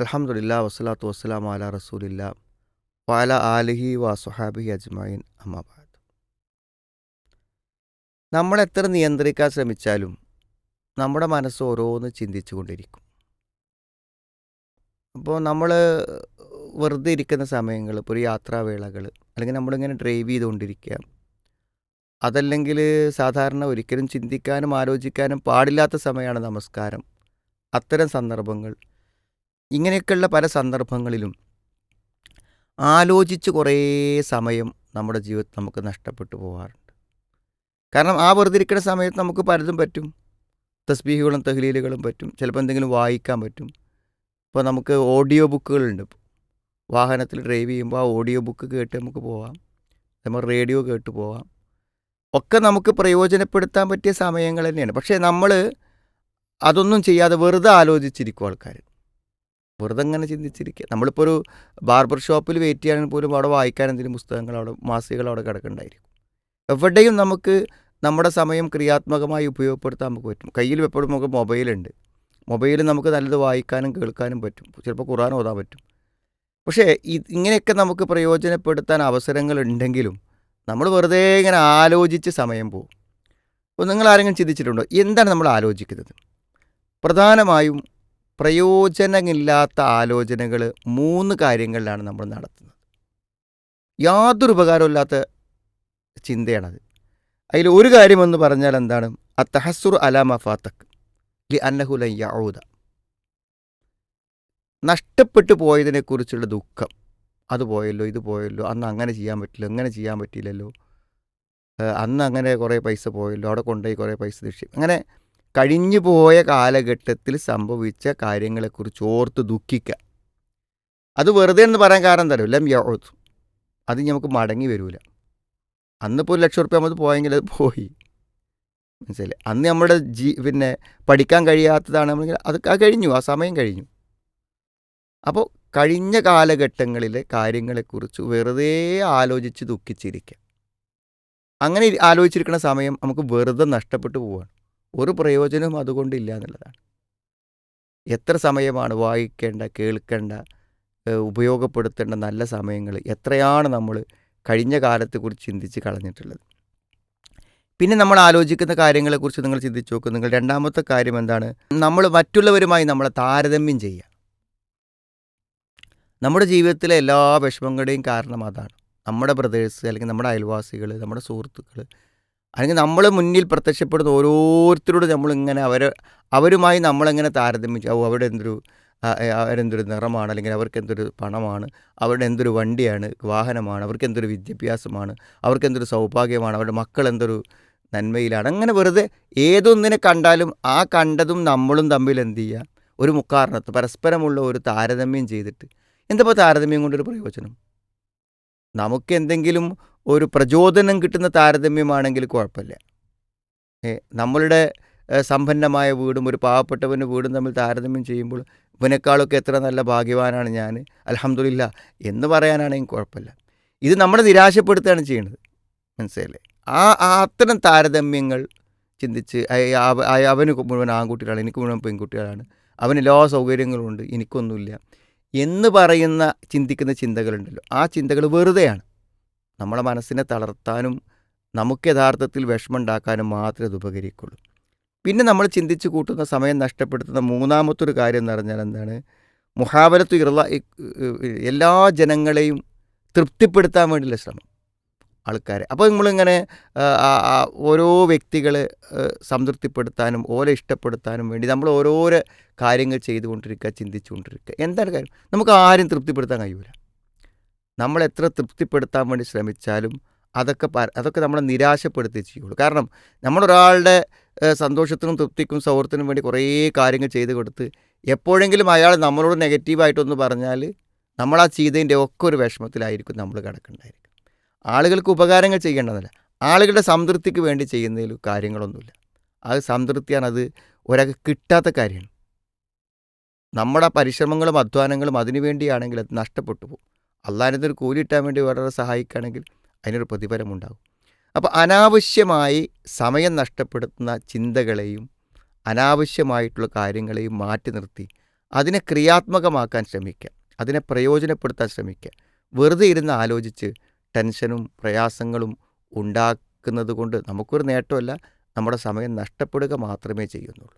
അൽഹംദുലില്ലാ വസ്സലാത്തു വസ്സലാം അല റസൂലില്ല വാല ആലിഹി വാ സുഹാബി അജ്മായിൻ അമ്മാബാദ് നമ്മൾ എത്ര നിയന്ത്രിക്കാൻ ശ്രമിച്ചാലും നമ്മുടെ മനസ്സ് ഓരോന്ന് ചിന്തിച്ചു കൊണ്ടിരിക്കും. അപ്പോൾ നമ്മൾ വെറുതെ ഇരിക്കുന്ന സമയങ്ങൾ ഇപ്പോൾ ഒരു യാത്രാവേളകൾ അല്ലെങ്കിൽ നമ്മളിങ്ങനെ ഡ്രൈവ് ചെയ്തുകൊണ്ടിരിക്കുക അതല്ലെങ്കിൽ സാധാരണ ഒരിക്കലും ചിന്തിക്കാനും ആലോചിക്കാനും പാടില്ലാത്ത സമയമാണ് നമസ്കാരം. അത്തരം സന്ദർഭങ്ങൾ ഇങ്ങനെയൊക്കെയുള്ള പല സന്ദർഭങ്ങളിലും ആലോചിച്ച് കുറേ സമയം നമ്മുടെ ജീവിതത്തിൽ നമുക്ക് നഷ്ടപ്പെട്ടു പോകാറുണ്ട് കാരണം ആ വെറുതെ ഇരിക്കുന്ന സമയത്ത് നമുക്ക് പലതും പറ്റും. തസ്ബീഹുകളും തഹ്ലീലുകളും പറ്റും. ചിലപ്പോൾ എന്തെങ്കിലും വായിക്കാൻ പറ്റും. ഇപ്പോൾ നമുക്ക് ഓഡിയോ ബുക്കുകളുണ്ട്. വാഹനത്തിൽ ഡ്രൈവ് ചെയ്യുമ്പോൾ ആ ഓഡിയോ ബുക്ക് കേട്ട് നമുക്ക് പോവാം. നമ്മൾ റേഡിയോ കേട്ട് പോവാം. ഒക്കെ നമുക്ക് പ്രയോജനപ്പെടുത്താൻ പറ്റിയ സമയങ്ങൾ തന്നെയാണ്. പക്ഷേ നമ്മൾ അതൊന്നും ചെയ്യാതെ വെറുതെ ആലോചിച്ചിരിക്കും ആൾക്കാർ. വെറുതെ അങ്ങനെ ചിന്തിച്ചിരിക്കുക നമ്മളിപ്പോൾ ഒരു ബാർബർ ഷോപ്പിൽ വെയിറ്റ് ചെയ്യാണെങ്കിൽ പോലും അവിടെ വായിക്കാൻ എന്തെങ്കിലും പുസ്തകങ്ങൾ അവിടെ മാസികകൾ അവിടെ കിടക്കുന്നുണ്ടായിരിക്കും എവിടെയും നമുക്ക് നമ്മുടെ സമയം ക്രിയാത്മകമായി ഉപയോഗപ്പെടുത്താൻ നമുക്ക് പറ്റും. കയ്യിൽ എപ്പോഴും നമുക്ക് മൊബൈലുണ്ട്. മൊബൈൽ നമുക്ക് നല്ലത് വായിക്കാനും കേൾക്കാനും പറ്റും. ചിലപ്പോൾ ഖുറാൻ ഓതാൻ പറ്റും. പക്ഷേ ഇങ്ങനെയൊക്കെ നമുക്ക് പ്രയോജനപ്പെടുത്താൻ അവസരങ്ങൾ ഉണ്ടെങ്കിലും നമ്മൾ വെറുതെ ഇങ്ങനെ ആലോചിച്ച് സമയം പോകും. അപ്പോൾ നിങ്ങൾ ആരെങ്കിലും ചിന്തിച്ചിട്ടുണ്ടോ? എന്താണ് നമ്മൾ ആലോചിക്കുന്നത്? പ്രധാനമായും പ്രയോജനമില്ലാത്ത ആലോചനകൾ മൂന്ന് കാര്യങ്ങളിലാണ് നമ്മൾ നടത്തുന്നത്. യാതൊരു ഉപകാരമില്ലാത്ത ചിന്തയാണത്. അതിൽ ഒരു കാര്യമെന്ന് പറഞ്ഞാൽ എന്താണ്? അത്തഹസുർ അലാമ ഫാത്തക് ലി അന്നഹുല യൗദ നഷ്ടപ്പെട്ടു പോയതിനെക്കുറിച്ചുള്ള ദുഃഖം. അത് പോയല്ലോ ഇത് പോയല്ലോ അന്ന് അങ്ങനെ ചെയ്യാൻ പറ്റില്ല ഇങ്ങനെ ചെയ്യാൻ പറ്റിയില്ലല്ലോ. അന്ന് അങ്ങനെ കുറേ പൈസ പോയല്ലോ അവിടെ കൊണ്ടുപോയി കുറേ പൈസ നിക്ഷേപം അങ്ങനെ കഴിഞ്ഞു പോയ കാലഘട്ടത്തിൽ സംഭവിച്ച കാര്യങ്ങളെക്കുറിച്ച് ഓർത്ത് ദുഃഖിക്കുക അത് വെറുതെ എന്ന് പറയാൻ കാരണം എന്താ അത് നമുക്ക് മടങ്ങി വരൂല. അന്നിപ്പോൾ ഒരു ലക്ഷം റുപ്യ നമ്മൾ പോയെങ്കിൽ അത് പോയി. മനസ്സിലായി അന്ന് നമ്മുടെ ജീ പിന്നെ പഠിക്കാൻ കഴിയാത്തതാണ് നമ്മൾ അത് കഴിഞ്ഞു ആ സമയം കഴിഞ്ഞു. അപ്പോൾ കഴിഞ്ഞ കാലഘട്ടങ്ങളിലെ കാര്യങ്ങളെക്കുറിച്ച് വെറുതെ ആലോചിച്ച് ദുഃഖിച്ചിരിക്കുക അങ്ങനെ ആലോചിച്ചിരിക്കുന്ന സമയം നമുക്ക് വെറുതെ നഷ്ടപ്പെട്ടു പോവുകയാണ് ഒരു പ്രയോജനവും അതുകൊണ്ടില്ല എന്നുള്ളതാണ്. എത്ര സമയമാണ് വായിക്കേണ്ട കേൾക്കേണ്ട ഉപയോഗപ്പെടുത്തേണ്ട നല്ല സമയങ്ങൾ എത്രയാണ് നമ്മൾ കഴിഞ്ഞ കാലത്തെക്കുറിച്ച് ചിന്തിച്ച് കളഞ്ഞിട്ടുള്ളത്? പിന്നെ നമ്മൾ ആലോചിക്കുന്ന കാര്യങ്ങളെക്കുറിച്ച് നിങ്ങൾ ചിന്തിച്ച് നോക്കും. നിങ്ങൾ രണ്ടാമത്തെ കാര്യം എന്താണ്? നമ്മൾ മറ്റുള്ളവരുമായി നമ്മളെ താരതമ്യം ചെയ്യുക. നമ്മുടെ ജീവിതത്തിലെ എല്ലാ വിഷമങ്ങളുടെയും കാരണം അതാണ്. നമ്മുടെ ബ്രദേഴ്സ് അല്ലെങ്കിൽ നമ്മുടെ അയൽവാസികൾ നമ്മുടെ സുഹൃത്തുക്കൾ അല്ലെങ്കിൽ നമ്മൾ മുന്നിൽ പ്രത്യക്ഷപ്പെടുന്ന ഓരോരുത്തരോട് നമ്മളിങ്ങനെ അവർ അവരുമായി നമ്മളെങ്ങനെ താരതമ്യം അവിടെ എന്തൊരു അവരെന്തൊരു നിറമാണ്? അല്ലെങ്കിൽ അവർക്ക് എന്തൊരു പണമാണ്? അവരുടെ എന്തൊരു വണ്ടിയാണ്? വാഹനമാണ്? അവർക്ക് എന്തൊരു വിദ്യാഭ്യാസമാണ്? അവർക്ക് എന്തൊരു സൗഭാഗ്യമാണ്? അവരുടെ മക്കൾ എന്തൊരു നന്മയിലാണ്? അങ്ങനെ വെറുതെ ഏതൊന്നിനെ കണ്ടാലും ആ കണ്ടതും നമ്മളും തമ്മിൽ എന്ത് ചെയ്യുക ഒരു മുക്കാരണത്ത് പരസ്പരമുള്ള ഒരു താരതമ്യം ചെയ്തിട്ട്. എന്തപ്പോൾ താരതമ്യം കൊണ്ടൊരു പ്രയോജനം? നമുക്ക് എന്തെങ്കിലും ഒരു പ്രചോദനം കിട്ടുന്ന താരതമ്യമാണെങ്കിൽ കുഴപ്പമില്ല. നമ്മളുടെ സമ്പന്നമായ വീടും ഒരു പാവപ്പെട്ടവന്റെ വീടും തമ്മിൽ താരതമ്യം ചെയ്യുമ്പോൾ ഇവനേക്കാളൊക്കെ എത്ര നല്ല ഭാഗ്യവാനാണ് ഞാൻ. അലഹമില്ല എന്ന് പറയാനാണെങ്കിൽ കുഴപ്പമില്ല. ഇത് നമ്മളെ നിരാശപ്പെടുത്തുകയാണ് ചെയ്യുന്നത്. മനസ്സിലല്ലേ ആ അത്തരം താരതമ്യങ്ങൾ ചിന്തിച്ച് അവന് മുഴുവൻ ആൺകുട്ടികളാണ് എനിക്ക് മുഴുവൻ പെൺകുട്ടികളാണ്. അവന് എല്ലാ സൗകര്യങ്ങളുമുണ്ട് എനിക്കൊന്നുമില്ല. എന്ന് പറയുന്ന ചിന്തിക്കുന്ന ചിന്തകളുണ്ടല്ലോ. ആ ചിന്തകൾ വെറുതെയാണ്. നമ്മളെ മനസ്സിനെ തളർത്താനും നമുക്ക് യഥാർത്ഥത്തിൽ വിഷമം ഉണ്ടാക്കാനും മാത്രമേ അത് ഉപകരിക്കുള്ളൂ. പിന്നെ നമ്മൾ ചിന്തിച്ച് കൂട്ടുന്ന സമയം നഷ്ടപ്പെടുത്തുന്ന മൂന്നാമത്തൊരു കാര്യം എന്ന് പറഞ്ഞാൽ എന്താണ്? മുഹാബലത്തു ഇറള എല്ലാ ജനങ്ങളെയും തൃപ്തിപ്പെടുത്താൻ വേണ്ടിയുള്ള ശ്രമം. ആൾക്കാരെ. അപ്പോൾ നമ്മളിങ്ങനെ ഓരോ വ്യക്തികളെ സംതൃപ്തിപ്പെടുത്താനും ഓരെ ഇഷ്ടപ്പെടുത്താനും വേണ്ടി നമ്മൾ ഓരോരോ കാര്യങ്ങൾ ചെയ്തുകൊണ്ടിരിക്കുക ചിന്തിച്ചുകൊണ്ടിരിക്കുക എന്താണ് കാര്യം? നമുക്ക് ആരും തൃപ്തിപ്പെടുത്താൻ കഴിയൂല. നമ്മൾ എത്ര തൃപ്തിപ്പെടുത്താൻ വേണ്ടി ശ്രമിച്ചാലും അതൊക്കെ അതൊക്കെ നമ്മളെ നിരാശപ്പെടുത്തി ചെയ്യുള്ളൂ. കാരണം നമ്മളൊരാളുടെ സന്തോഷത്തിനും തൃപ്തിക്കും സൗഹൃദത്തിനും വേണ്ടി കുറേ കാര്യങ്ങൾ ചെയ്ത് കൊടുത്ത് എപ്പോഴെങ്കിലും അയാൾ നമ്മളോട് നെഗറ്റീവായിട്ടൊന്ന് പറഞ്ഞാൽ നമ്മൾ ആ ചെയ്തതിന്റെ ഒക്കെ ഒരു വിഷമത്തിലായിരിക്കും നമ്മൾ കിടക്കുന്നുണ്ടായിരിക്കും ആളുകൾക്ക് ഉപകാരങ്ങൾ ചെയ്യേണ്ടതല്ല. ആളുകളുടെ സംതൃപ്തിക്ക് വേണ്ടി ചെയ്യുന്നതിൽ കാര്യങ്ങളൊന്നുമില്ല. അത് സംതൃപ്തിയാണ് അത് ഒരാൾക്ക് കിട്ടാത്ത കാര്യമാണ് നമ്മുടെ പരിശ്രമങ്ങളും അധ്വാനങ്ങളും അതിനുവേണ്ടിയാണെങ്കിൽ അത് നഷ്ടപ്പെട്ടു പോകും. അള്ളാഹിന്റെ ഒരു കൂലി കിട്ടാൻ വേണ്ടി വേറെ സഹായിക്കുകയാണെങ്കിൽ അതിനൊരു പ്രതിഫലമുണ്ടാകും അപ്പോൾ അനാവശ്യമായി സമയം നഷ്ടപ്പെടുത്തുന്ന ചിന്തകളെയും അനാവശ്യമായിട്ടുള്ള കാര്യങ്ങളെയും മാറ്റി നിർത്തി അതിനെ ക്രിയാത്മകമാക്കാൻ ശ്രമിക്കുക. അതിനെ പ്രയോജനപ്പെടുത്താൻ ശ്രമിക്കുക. വെറുതെ ഇരുന്ന് ആലോചിച്ച് ടെൻഷനും പ്രയാസങ്ങളും ഉണ്ടാക്കുന്നത് കൊണ്ട് നമുക്കൊരു നേട്ടമല്ല നമ്മുടെ സമയം നഷ്ടപ്പെടുക മാത്രമേ ചെയ്യുന്നുള്ളൂ.